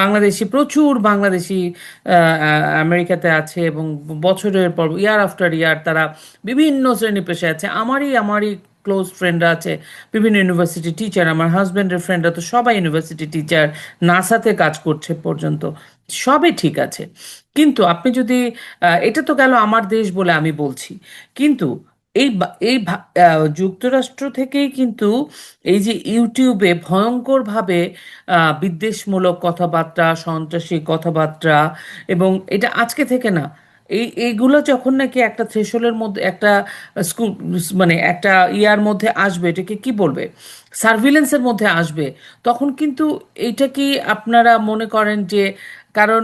বাংলাদেশি প্রচুর বাংলাদেশি আমেরিকাতে আছে এবং বছরের পর ইয়ার আফটার ইয়ার তারা বিভিন্ন শ্রেণি পেশায় আছে। আমারই আমারই ক্লোজ ফ্রেন্ডরা আছে, বিভিন্ন ইউনিভার্সিটি টিচার আমার হাজব্যান্ডের ফ্রেন্ডরা তো সবাই ইউনিভার্সিটি টিচার নাসাতে কাজ করছে পর্যন্ত, সবই ঠিক আছে। কিন্তু আপনি যদি এটা তো গেল আমার দেশ বলে আমি বলছি। কিন্তু এই এই যুক্তরাষ্ট্র থেকেই কিন্তু এই যে ইউটিউবে ভয়ঙ্করভাবে বিদ্বেষমূলক কথাবার্তা, সন্ত্রাসী কথাবার্তা এবং এটা আজকে থেকে না, এই, এইগুলো যখন নাকি একটা থ্রেশহোল্ডের মধ্যে, একটা স্কুল মানে একটা ইয়ার মধ্যে আসবে, এটাকে কি বলবে? সার্ভিলেন্সের মধ্যে আসবে, তখন কিন্তু এইটা কি আপনারা মনে করেন যে, কারণ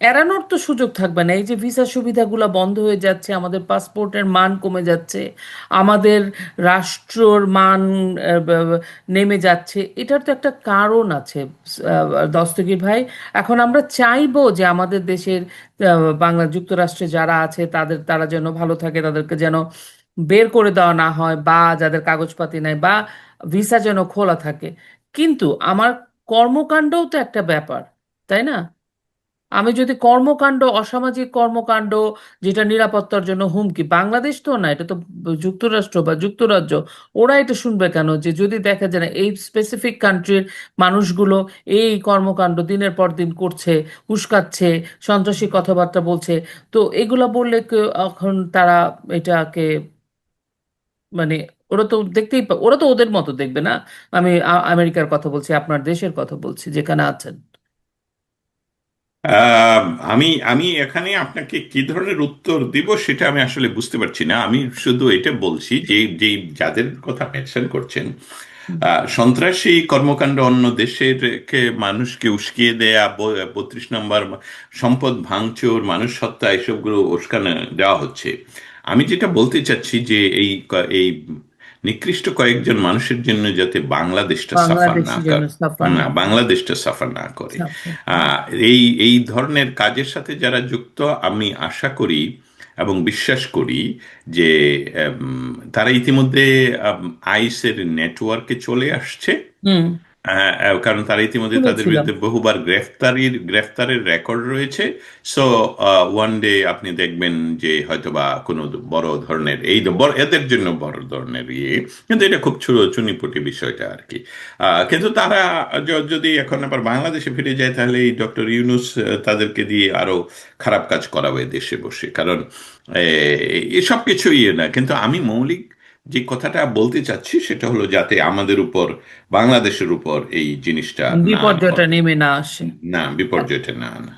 এড়ানোর তো সুযোগ থাকবে না। এই যে ভিসা সুবিধাগুলো বন্ধ হয়ে যাচ্ছে, আমাদের পাসপোর্টের মান কমে যাচ্ছে, আমাদের রাষ্ট্রর মান নেমে যাচ্ছে, এটার তো একটা কারণ আছে দস্তগীর ভাই। এখন আমরা চাইব যে আমাদের দেশের বাংলা যুক্তরাষ্ট্রে যারা আছে, তাদের, তারা যেন ভালো থাকে, তাদেরকে যেন বের করে দেওয়া না হয়, বা যাদের কাগজপাতি নাই, বা ভিসা যেন খোলা থাকে। কিন্তু আমার কর্মকাণ্ডও তো একটা ব্যাপার, তাই না? আমি যদি কর্মকাণ্ড, অসামাজিক কর্মকাণ্ড, যেটা নিরাপত্তার জন্য হুমকি, বাংলাদেশ তো না, এটা তো যুক্তরাষ্ট্র বা যুক্তরাজ্য ওরা এটা শুনবে কেন? যে যদি দেখা যায় না, এই স্পেসিফিক কান্ট্রির মানুষগুলো এই কর্মকাণ্ড দিনের পর দিন করছে, উস্কাচ্ছে, সন্ত্রাসী কথাবার্তা বলছে, তো এগুলা বললে এখন তারা এটাকে মানে ওরা তো দেখতেই ওরা তো ওদের মতো দেখবে না? আমি আমেরিকার কথা বলছি, আপনার দেশের কথা বলছি, যেখানে আছেন। আহ, আমি আমি এখানে আপনাকে কি ধরনের উত্তর দিব সেটা আমি আসলে বুঝতে পারছি না। আমি শুধু এটা বলছি যে যে যাদের কথা মেনশন করছেন আহ, সন্ত্রাসী কর্মকাণ্ড অন্য দেশের কে মানুষকে উস্কিয়ে দেয়া বত্রিশ নম্বর সম্পদ ভাঙচুর মানুষ হত্যা এসবগুলো উস্কানো দেওয়া হচ্ছে। আমি যেটা বলতে চাচ্ছি যে এই এই নিকৃষ্ট কয়েকজন মানুষের জন্য যাতে বাংলাদেশটা সাফার না করে না বাংলাদেশটা সাফার না করে। আহ, এই এই ধরনের কাজের সাথে যারা যুক্ত আমি আশা করি এবং বিশ্বাস করি যে তারা ইতিমধ্যে আইসের নেটওয়ার্কে চলে আসছে। কারণ তারা ইতিমধ্যে তাদের বিরুদ্ধে বহুবার গ্রেফতারির গ্রেফতারের রেকর্ড রয়েছে। সো ওয়ান ডে আপনি দেখবেন যে হয়তোবা কোনো বড় ধরনের এই এদের জন্য বড় ধরনের ইয়ে। কিন্তু এটা খুব চু- চুনিপুটি বিষয়টা আর কি আহ, কিন্তু তারা যদি এখন আবার বাংলাদেশে ফিরে যায় তাহলে এই ডক্টর ইউনুস তাদেরকে দিয়ে আরও খারাপ কাজ করাবে দেশে বসে। কারণ এসব কিছু ইয়ে না। কিন্তু আমি মৌলিক যে কথাটা বলতে চাচ্ছি সেটা হলো যাতে আমাদের উপর বাংলাদেশের উপর এই জিনিসটা বিপর্যয়টা নেমে না আসে। না বিপর্যয়টা না না।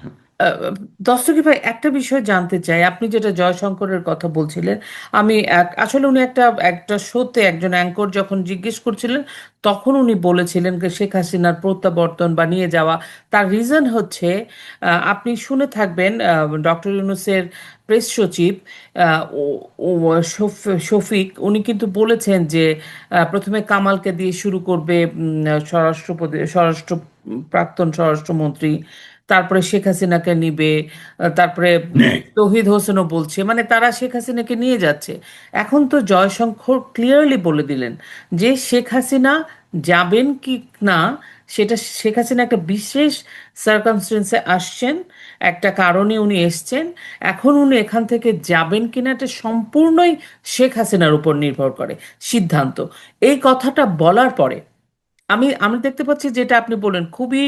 দস্তগীর ভাই একটা বিষয় জানতে চাই। আপনি যেটা জয়শঙ্করের কথা বলছিলেন আমি আসলে উনি একটা একটা শোতে একজন অ্যাঙ্কর যখন জিজ্ঞেস করছিলেন তখন উনি বলেছিলেন যে শেখ হাসিনার প্রত্যাবর্তন বা নিয়ে যাওয়া। তার রিজন হচ্ছে আপনি শুনে থাকবেন ডক্টর ইউনুসের প্রেস সচিব শফিক উনি কিন্তু বলেছেন যে প্রথমে কামালকে দিয়ে শুরু করবে উম, স্বরাষ্ট্রপতি স্বরাষ্ট্র প্রাক্তন স্বরাষ্ট্রমন্ত্রী তারপরে শেখ হাসিনাকে নিবে তারপরে তৌহিদ হোসেনও বলছে মানে তারা শেখ হাসিনাকে নিয়ে যাচ্ছে। এখন তো জয়শঙ্কর ক্লিয়ারলি বলে দিলেন যে শেখ হাসিনা যাবেন কি না সেটা শেখ হাসিনা একটা বিশেষ সার্কামস্টেন্সে আসছেন, একটা কারণে উনি এসছেন। এখন উনি এখান থেকে যাবেন কিনা এটা সম্পূর্ণই শেখ হাসিনার উপর নির্ভর করে, সিদ্ধান্ত। এই কথাটা বলার পরে আমি আমি দেখতে পাচ্ছি যেটা আপনি বললেন, খুবই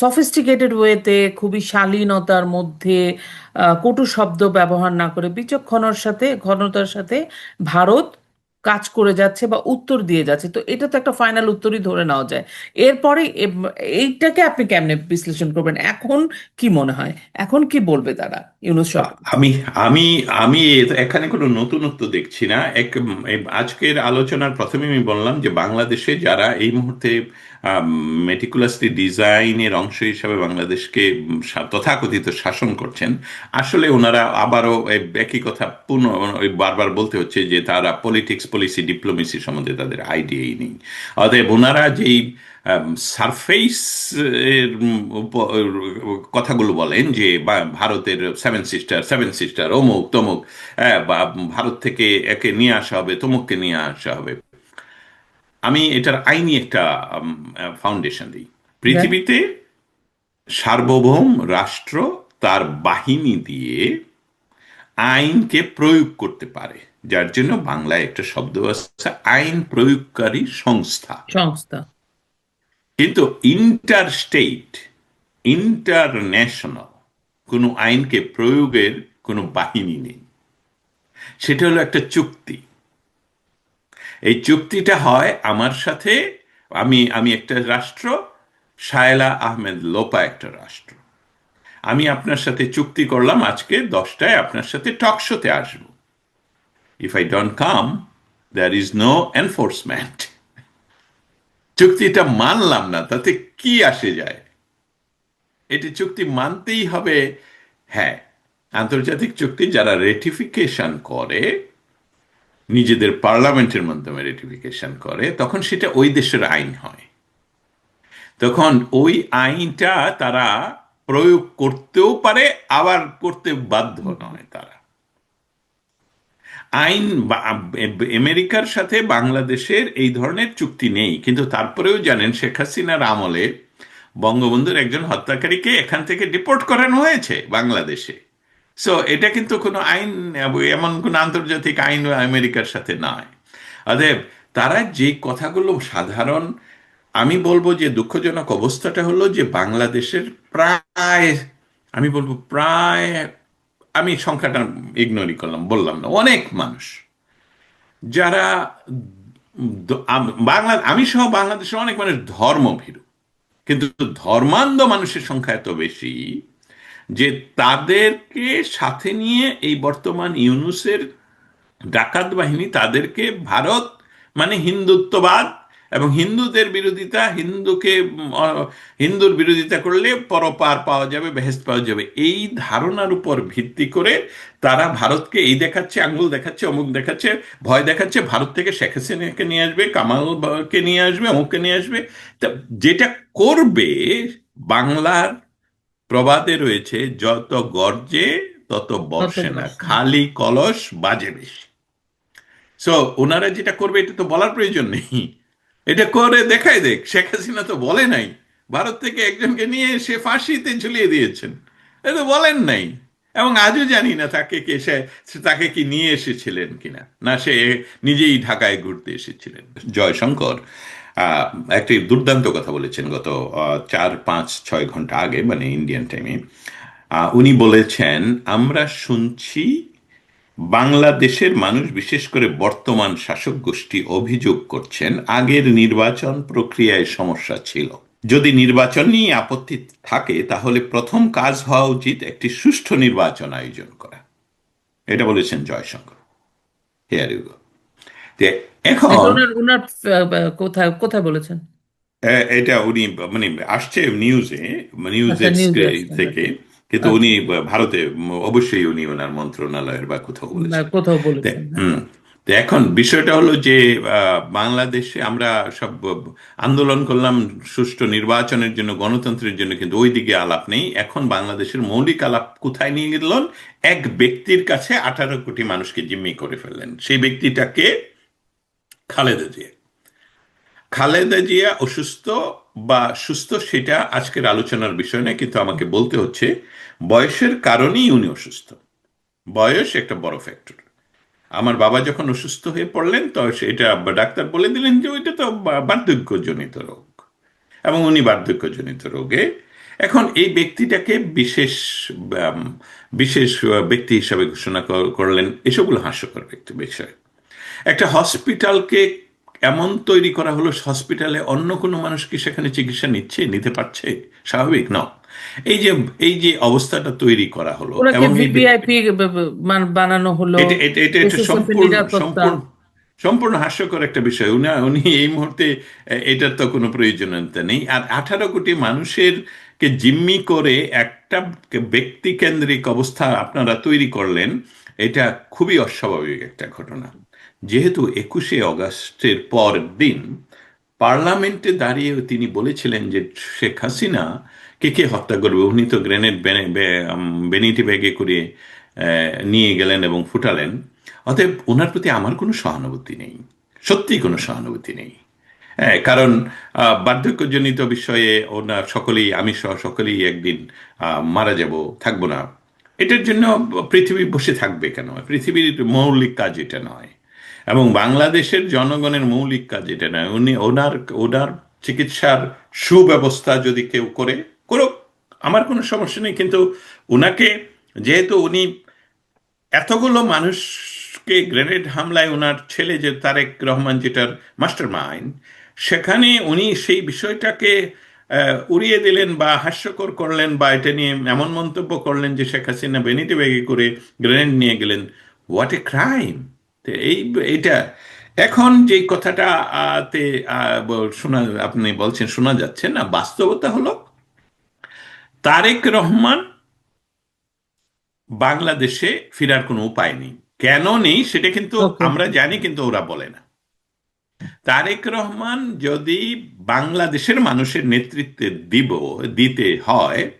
সফিস্টিকেটেড ওয়েতে খুবই শালীনতার মধ্যে কটু শব্দ ব্যবহার না করে বিচক্ষণতার সাথে, ঘনতার সাথে ভারত কাজ করে যাচ্ছে বা উত্তর দিয়ে যাচ্ছে। তো এটা তো একটা ফাইনাল উত্তরই ধরে নেওয়া যায়। এরপরে এইটাকে আপনি কেমনে বিশ্লেষণ করবেন? এখন কি মনে হয়? এখন কি বলবে তারা? ইউনুস আমি আমি আমি এখানে কোনো নতুনত্ব দেখছি না। এক আজকের আলোচনার প্রথমে আমি বললাম যে বাংলাদেশে যারা এই মুহূর্তে মেটিকুলাসলি ডিজাইনের অংশ হিসাবে বাংলাদেশকে তথাকথিত শাসন করছেন। আসলে ওনারা আবারও একই কথা পুনঃ ওই বারবার বলতে হচ্ছে যে তারা পলিটিক্স পলিসি ডিপ্লোমেসি সম্বন্ধে তাদের আইডিয়াই নেই। অতএব ওনারা যেই সারফেস এর কথাগুলো বলেন যে ভারতের সেভেন সিস্টার সেভেন সিস্টার অমুক তমুক হ্যাঁ, বা ভারত থেকে একে নিয়ে আসা হবে তমুককে নিয়ে আসা হবে। আমি এটার আইনি একটা ফাউন্ডেশন দিই। পৃথিবীতে সার্বভৌম রাষ্ট্র তার বাহিনী দিয়ে আইনকে প্রয়োগ করতে পারে যার জন্য বাংলায় একটা শব্দ আছে আইন প্রয়োগকারী সংস্থা। সংস্থা। কিন্তু ইন্টার স্টেট ইন্টারন্যাশনাল কোনো আইনকে প্রয়োগের কোনো বাহিনী নেই। সেটা হলো একটা চুক্তি। এই চুক্তিটা হয় আমার সাথে, আমি আমি একটা রাষ্ট্র, শায়লা আহমেদ লোপা একটা রাষ্ট্র। আমি আপনার সাথে চুক্তি করলাম, আজকে দশটায় আপনার সাথে টকশোতে আসব। If I don't come there is no enforcement চুক্তিটা মানলাম না, তাতে কি আসে যায়? এটি চুক্তি মানতেই হবে। হ্যাঁ আন্তর্জাতিক চুক্তি যারা রেটিফিকেশন করে নিজেদের পার্লামেন্টের মাধ্যমে রেটিফিকেশন করে, তখন সেটা ওই দেশের আইন হয়। তখন ওই আইনটা তারা প্রয়োগ করতেও পারে, আবার করতে বাধ্য নয় তারা। আইন আমেরিকার সাথে বাংলাদেশের এই ধরনের চুক্তি নেই, কিন্তু তারপরেও জানেন শেখ হাসিনার আমলে বঙ্গবন্ধুর একজন হত্যাকারীকে এখান থেকে ডিপোর্ট করানো হয়েছে বাংলাদেশে। সো এটা কিন্তু কোনো আইন, এমন কোনো আন্তর্জাতিক আইন আমেরিকার সাথে নয় অতএব, তারা যে কথাগুলো সাধারণ, আমি বলব যে দুঃখজনক অবস্থাটা হলো যে বাংলাদেশের প্রায়, আমি বলব প্রায়, আমি সংখ্যাটা ইগনোরই করলাম, বললাম না, অনেক মানুষ। যারা বাংলা, আমি সহ বাংলাদেশের অনেক মানুষ ধর্মভীরু। কিন্তু ধর্মান্ধ মানুষের সংখ্যা এত বেশি যে তাদেরকে সাথে নিয়ে এই বর্তমান ইউনুসের ডাকাত বাহিনী, তাদেরকে ভারত মানে হিন্দুত্ববাদ এবং হিন্দুদের বিরোধিতা, হিন্দুকে হিন্দুর বিরোধিতা করলে পরপার পাওয়া যাবে বেহেস্ত পাওয়া যাবে। এই ধারণার উপর ভিত্তি করে তারা ভারতকে এই দেখাচ্ছে, আঙ্গুল দেখাচ্ছে, অমুক দেখাচ্ছে, ভয় দেখাচ্ছে, ভারত থেকে শেখ হাসিনাকে নিয়ে আসবে, কামালকে নিয়ে আসবে, অমুককে নিয়ে আসবে। তা যেটা করবে বাংলার প্রবাদে রয়েছে যত গর্জে তত বর্ষে। না খালি কলস বাজে বেশি। সো ওনারা যেটা করবে এটা তো বলার প্রয়োজন নেই। এটা করে দেখাই দেখ শেখ হাসিনা তো বলে নাই। ভারত থেকে একজনকে নিয়ে এসে ফাঁসিতে ঝুলিয়ে দিয়েছেন। এটা বলেন নাই। এবং আজও জানি না তাকে কে সে সে তাকে কি নিয়ে এসেছিলেন কিনা। না সে নিজেই ঢাকায় ঘুরতে এসেছিলেন। জয়শঙ্কর। একটি দুর্দান্ত কথা বলেছেন গত চার, পাঁচ, ছয় ঘণ্টা আগে মানে ইন্ডিয়ান টাইমে উনি বলেছেন, আমরা শুনছি বাংলাদেশের মানুষ, বিশেষ করে বর্তমান শাসক গোষ্ঠী, অভিযোগ করছেন, আগের নির্বাচন প্রক্রিয়ায় সমস্যা ছিল। যদি নির্বাচন নিয়ে আপত্তি থাকে, তাহলে প্রথম কাজ হওয়া উচিত একটি সুষ্ঠু নির্বাচন আয়োজন করা। এটা বলেছেন জয়শঙ্কর। হেয়ার ইউ এখন আহ, কোথায় কোথায় বলেছেন? এটা উনি মানে আসছে নিউজে নিউজের আচ্ছা, নিউজে থেকে। কিন্তু উনি ভারতে অবশ্যই উনি ওনার মন্ত্রণালয়ের বা কোথাও বলেছেন। কোথাও বলেছেন তো এখন বিষয়টা হলো যে বাংলাদেশে আমরা সব আন্দোলন করলাম সুষ্ঠু নির্বাচনের জন্য গণতন্ত্রের জন্য কিন্তু ওই দিকে আলাপ নেই। এখন বাংলাদেশের মৌলিক আলাপ কোথায় নিয়ে গেলেন? এক ব্যক্তির কাছে আঠারো কোটি মানুষকে জিম্মি করে ফেললেন। সেই ব্যক্তিটাকে খালেদা জিয়া। খালেদা জিয়া অসুস্থ বা সুস্থ সেটা আজকের আলোচনার বিষয় নয়, কিন্তু আমাকে বলতে হচ্ছে বয়সের কারণেই উনি অসুস্থ। বয়স একটা বড় ফ্যাক্টর আমার বাবা যখন অসুস্থ হয়ে পড়লেন, তো সেটা ডাক্তার বলে দিলেন যে ওইটা তো বার্ধক্যজনিত রোগ। এবং উনি বার্ধক্যজনিত রোগে। এখন এই ব্যক্তিটাকে বিশেষ বিশেষ ব্যক্তি হিসাবে ঘোষণা করলেন, এসবগুলো হাস্যকর ব্যক্তি বিষয় একটা হসপিটালকে এমন তৈরি করা হলো হসপিটালে অন্য কোনো মানুষ কি সেখানে চিকিৎসা নিচ্ছে নিতে পারছে? স্বাভাবিক ন। এই যে এই যে অবস্থাটা তৈরি করা হলো এবং বানানো হলো? এটা এটা সম্পূর্ণ সম্পূর্ণ সম্পূর্ণ হাস্যকর একটা বিষয়। উনি উনি এই মুহূর্তে এটার তো কোনো প্রয়োজনীয়তা নেই। আর আঠারো কোটি মানুষের কে জিম্মি করে একটা ব্যক্তি কেন্দ্রিক অবস্থা আপনারা তৈরি করলেন এটা খুবই অস্বাভাবিক একটা ঘটনা। যেহেতু একুশে অগাস্টের পর দিন, পার্লামেন্টে দাঁড়িয়ে তিনি বলেছিলেন যে শেখ হাসিনা কে কে হত্যা করবে উনি তো গ্রেনেড বেনিটি ব্যাগে করে নিয়ে গেলেন এবং ফুটালেন। অতএব ওনার প্রতি আমার কোনো সহানুভূতি নেই, সত্যি কোনো সহানুভূতি নেই। হ্যাঁ কারণ বার্ধক্যজনিত বিষয়ে ওনার সকলেই, আমি সহ সকলেই একদিন মারা যাব, থাকব না। এটার জন্য পৃথিবী বসে থাকবে কেন? পৃথিবীর মৌলিক কাজ এটা নয়। এবং বাংলাদেশের জনগণের মৌলিক কাজ এটা নয়। উনি ওনার ওনার চিকিৎসার সুব্যবস্থা যদি কেউ করে, করুক, আমার কোনো সমস্যা নেই। কিন্তু ওনাকে যেহেতু উনি এতগুলো মানুষকে গ্রেনেড হামলায় ওনার ছেলে যে তারেক রহমান যেটার মাস্টার মাইন্ড সেখানে উনি সেই বিষয়টাকে উড়িয়ে দিলেন বা হাস্যকর করলেন বা এটা নিয়ে এমন মন্তব্য করলেন যে শেখ হাসিনা বেনিতে বেগে করে গ্রেনেড নিয়ে গেলেন। What a crime! এই এটা এখন যে কথাটা তে শোনা আপনি বলছেন শোনা যাচ্ছে না বাস্তবতা হলো তারেক রহমান বাংলাদেশে ফেরার কোনো উপায় নেই। কেন নেই সেটা কিন্তু আমরা জানি কিন্তু ওরা বলে না। তারেক রহমান যদি বাংলাদেশের মানুষের নেতৃত্বে দিব দিতে হয়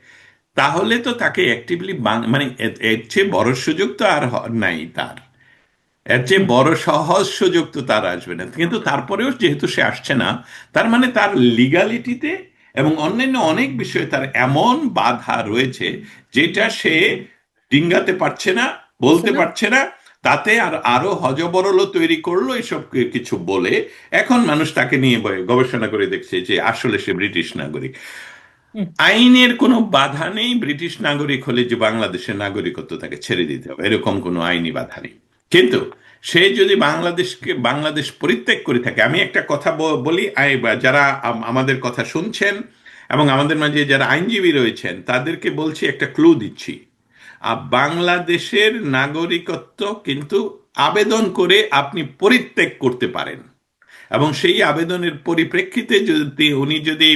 তাহলে তো তাকে অ্যাক্টিভলি মানে এর চেয়ে বড় সুযোগ তো আর নাই তার। এর চেয়ে বড় সহজ সুযোগ তো তার আসবে না। কিন্তু তারপরেও যেহেতু সে আসছে না তার মানে তার লিগালিটিতে এবং অন্যান্য অনেক বিষয়ে তার এমন বাধা রয়েছে যেটা সে ডিঙ্গাতে পারছে না বলতে পারছে না তাতে আর আরও হজবরল তৈরি করল এসব কিছু বলে এখন মানুষ তাকে নিয়ে গবেষণা করে দেখছে যে আসলে সে ব্রিটিশ নাগরিক। আইনের কোনো বাধা নেই ব্রিটিশ নাগরিক হলে যে বাংলাদেশের নাগরিকত্ব তাকে ছেড়ে দিতে হবে এরকম কোনো আইনি বাধা নেই। কিন্তু সে যদি বাংলাদেশকে বাংলাদেশ পরিত্যাগ করে থাকে আমি একটা কথা বলি যারা আমাদের কথা শুনছেন এবং আমাদের মাঝে যারা আইনজীবী রয়েছেন তাদেরকে বলছি একটা ক্লু দিচ্ছি। আহ, বাংলাদেশের নাগরিকত্ব কিন্তু আবেদন করে আপনি পরিত্যাগ করতে পারেন। এবং সেই আবেদনের পরিপ্রেক্ষিতে যদি উনি যদি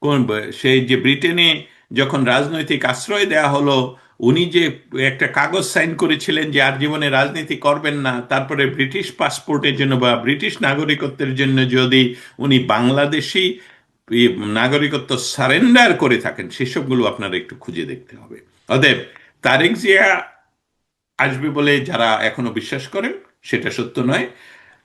কোন সেই যে ব্রিটেনে যখন রাজনৈতিক আশ্রয় দেয়া হলো উনি যে একটা কাগজ সাইন করেছিলেন যে আর জীবনে রাজনীতি করবেন না, তারপরে ব্রিটিশ পাসপোর্টের জন্য বা ব্রিটিশ নাগরিকত্বের জন্য যদি উনি বাংলাদেশি নাগরিকত্ব সারেন্ডার করে থাকেন, সেসবগুলো আপনারা একটু খুঁজে দেখতে হবে। অতএব তারেক জিয়া আসবে বলে যারা এখনও বিশ্বাস করেন, সেটা সত্য নয়।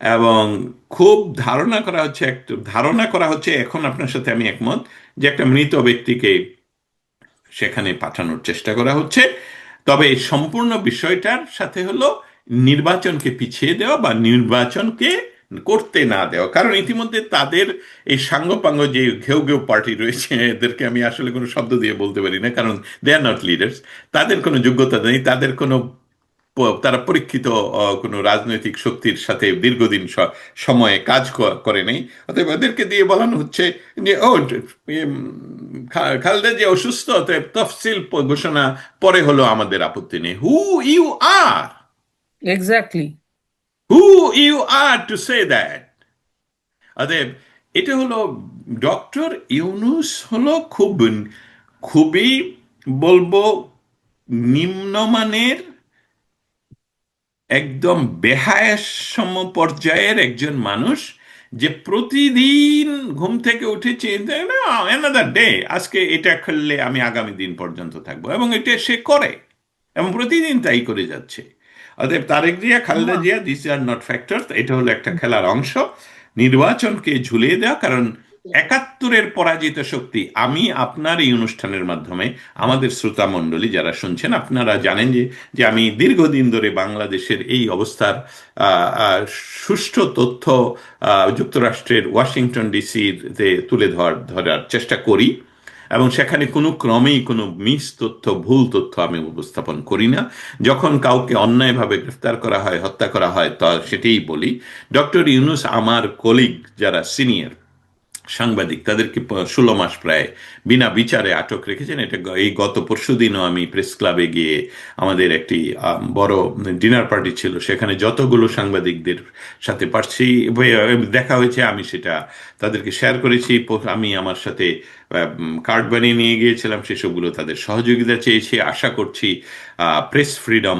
এবং খুব ধারণা করা হচ্ছে, একটু ধারণা করা হচ্ছে, এখন আপনার সাথে আমি একমত যে একটা মৃত ব্যক্তিকে সেখানে পাঠানোর চেষ্টা করা হচ্ছে। তবে এই সম্পূর্ণ বিষয়টার সাথে হলো নির্বাচনকে পিছিয়ে দেওয়া বা নির্বাচনকে করতে না দেওয়া। কারণ ইতিমধ্যে তাদের এই সাঙ্গপাঙ্গ যে ঘেউ ঘেউ পার্টি রয়েছে, এদেরকে আমি আসলে কোনো শব্দ দিয়ে বলতে পারি না, কারণ দে আর নট লিডার্স তাদের কোনো যোগ্যতা নেই, তাদের কোনো তারা পরীক্ষিত কোনো রাজনৈতিক শক্তির সাথে দীর্ঘদিন সময়ে কাজ করে নেই। অতএব ওদেরকে দিয়ে বলানো হচ্ছে যে ও উম, খালেদা যে অসুস্থ অতএব তফসিল ঘোষণা পরে হলো আমাদের আপত্তি নেই। Who you are exactly who you are to say that অতএব এটা হলো ডক্টর ইউনুস হলো খুব খুবই বলব নিম্নমানের একদম বেহায়াসম পর্যায়ের একজন মানুষ যে প্রতিদিন ঘুম থেকে উঠে চিন্তা ডে আজকে এটা খেললে আমি আগামী দিন পর্যন্ত থাকব। এবং এটা সে করে এবং প্রতিদিন তাই করে যাচ্ছে। অতএব Tarique Zia Khaleda Zia this are not factor এটা হলো একটা খেলার অংশ। নির্বাচনকে ঝুলিয়ে দেওয়া কারণ একাত্তরের পরাজিত শক্তি, আমি আপনার এই অনুষ্ঠানের মাধ্যমে আমাদের শ্রোতা মণ্ডলী যারা শুনছেন, আপনারা জানেন যে যে আমি দীর্ঘদিন ধরে বাংলাদেশের এই অবস্থার সুষ্ঠু তথ্য যুক্তরাষ্ট্রের ওয়াশিংটন ডিসিতে তুলে ধর, ধরার চেষ্টা করি এবং সেখানে কোনো ক্রমেই কোনো মিস তথ্য, ভুল তথ্য আমি উপস্থাপন করি না। যখন কাউকে অন্যায়ভাবে গ্রেফতার করা হয়, হত্যা করা হয়, তা সেটাই বলি। ডক্টর ইউনুস, আমার কলিগ যারা সিনিয়র সাংবাদিক, তাদেরকে ষোলো মাস প্রায় বিনা বিচারে আটক রেখেছেন। এটা এই গত পরশু দিনও আমি প্রেস ক্লাবে গিয়ে আমাদের একটি বড় ডিনার পার্টি ছিল, সেখানে যতগুলো সাংবাদিকদের সাথে পারছি দেখা হয়েছে, আমি সেটা তাদেরকে শেয়ার করেছি আমি আমার সাথে কার্ড বানিয়ে নিয়ে গিয়েছিলাম সেসবগুলো তাদের সহযোগিতা চেয়েছি। আশা করছি প্রেস ফ্রিডম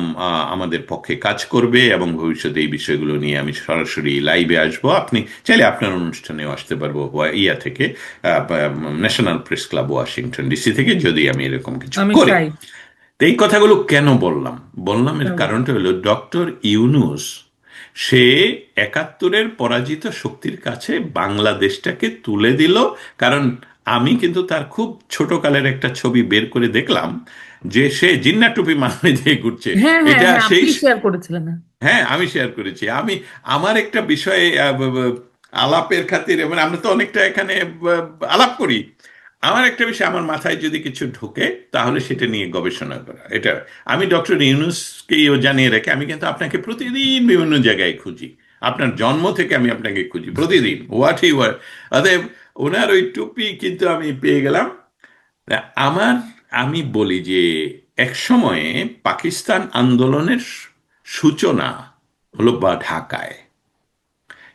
আমাদের পক্ষে কাজ করবে এবং ভবিষ্যতে এই বিষয়গুলো নিয়ে আমি সরাসরি লাইভে আসব। আপনি চাইলে আপনার অনুষ্ঠানেও আসতে পারব ইয়া থেকে national press club Washington DC থেকে যদি আমি এরকম কিছু করি। তো এই কথাগুলো কেন বললাম? বললাম এর কারণটা হলো ডক্টর ইউনুস সে একাত্তরের পরাজিত শক্তির কাছে বাংলাদেশটাকে তুলে দিল। কারণ আমি কিন্তু তার খুব ছোটকালের একটা ছবি বের করে দেখলাম যে সে জিন্না টুপি মাথায় দিয়ে ঘুরছে। হ্যাঁ হ্যাঁ এটা হ্যাঁ সেই শেয়ার করেছিলেন হ্যাঁ আমি শেয়ার করেছি। আমি আমার একটা বিষয়ে আলাপের খাতিরে মানে আমরা তো অনেকটা এখানে আলাপ করি। আমার একটা বিষয় আমার মাথায় যদি কিছু ঢোকে তাহলে সেটা নিয়ে গবেষণা করা। এটা আমি ডক্টর ইউনুসকেও জানিয়ে রেখে আমি কিন্তু আপনাকে প্রতিদিন বিভিন্ন জায়গায় খুঁজি। আপনার জন্ম থেকে আমি আপনাকে খুঁজি প্রতিদিন হোয়াট ইউ আর অতএব ওনার ওই টুপি কিন্তু আমি পেয়ে গেলাম। আমার, আমি বলি যে এক সময়ে পাকিস্তান আন্দোলনের সূচনা হলো বা ঢাকায়।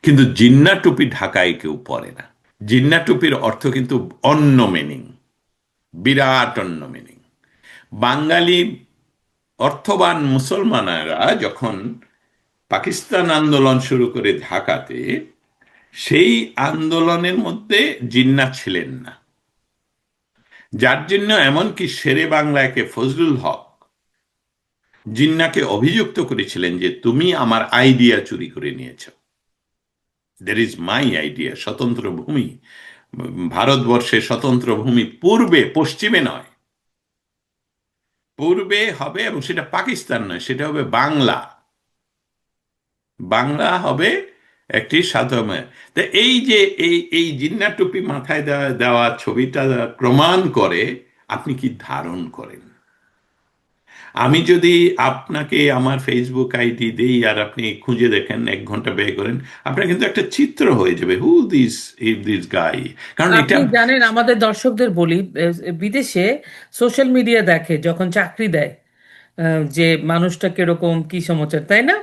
কিন্তু জিন্না টুপি ঢাকায় কেউ পরে না। জিন্না টুপির অর্থ কিন্তু অন্য মিনিং বিরাট অন্য মিনিং বাঙালি অর্থবান মুসলমানেরা যখন পাকিস্তান আন্দোলন শুরু করে ঢাকাতে সেই আন্দোলনের মধ্যে জিন্না ছিলেন না। যার জন্য এমনকি শেরে বাংলাকে ফজলুল হক জিন্নাকে অভিযুক্ত করেছিলেন যে, তুমি আমার আইডিয়া চুরি করে নিয়েছ। দের ইজ মাই আইডিয়া স্বতন্ত্র ভূমি। ভারতবর্ষে স্বতন্ত্র ভূমি পূর্বে, পশ্চিমে নয়। পূর্বে হবে এবং সেটা পাকিস্তান নয়, সেটা হবে বাংলা। বাংলা হবে একটি সাধারণ তো এই যে এই এই জিন্না টুপি মাথায় দেওয়া দেওয়া ছবিটা প্রমাণ করে আপনি কি ধারণ করেন? আমি যদি আপনাকে আমার ফেসবুক আইডি দেই আর আপনি খুঁজে দেখেন, এক ঘণ্টা ব্যয় করেন, আপনার কিন্তু একটা চিত্র হয়ে যাবে। Who this if this guy কারণ এটা জানেন, আমাদের দর্শকদের বলি বিদেশে সোশ্যাল মিডিয়া দেখে যখন চাকরি দেয় যে মানুষটা কীরকম, কি সমাচার, তাই না?